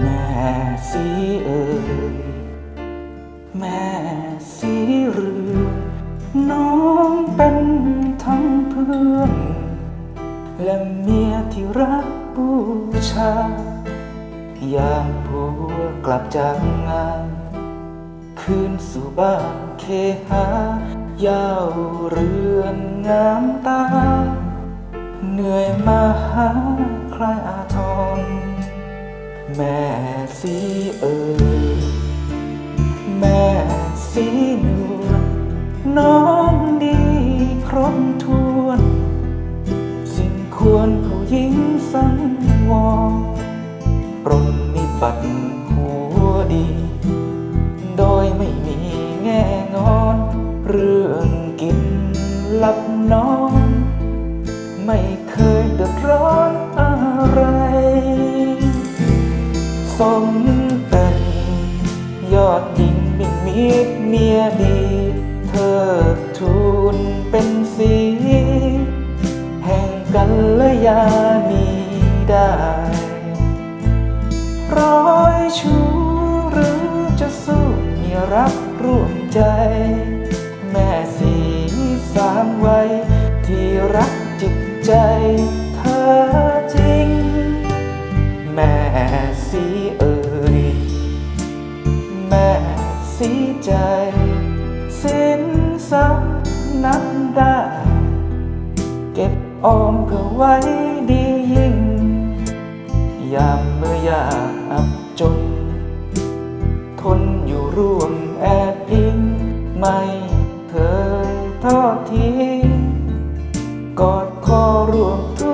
แม่สีเอ่ยแม่สีเรือนน้องเป็นทั้งเพื่อน และเมียที่รักบูชายามผัวกลับจากงานคืนสู่บ้านเคหายาวเรือนงามตา เหนื่อยมาหาใครอาทร แม่สีเอ่ยแม่สีนวลน้องดีครบถ้วน สิ่งควรผู้หญิงสังวรปรนนิบัติหัวดี โดยไม่มีแง่งอน เรื่องกินหลับนอน ไม่เคย เธอทูลเป็นสี แห่งกัลยานีได้ ร้อยชูหรือจะสู้มีรักร่วมใจ แม่สีสามไว้ที่รักจิตใจเธอจริง แม่สีเอ่ยแม่สีใจ สักนับได้ เก็บออมเพื่อไว้ดียิ่ง ยามเมื่อยากอับจน ทนอยู่ร่วมแอบอิง ไม่เคยทอดทิ้งกอดคอร่วมทุก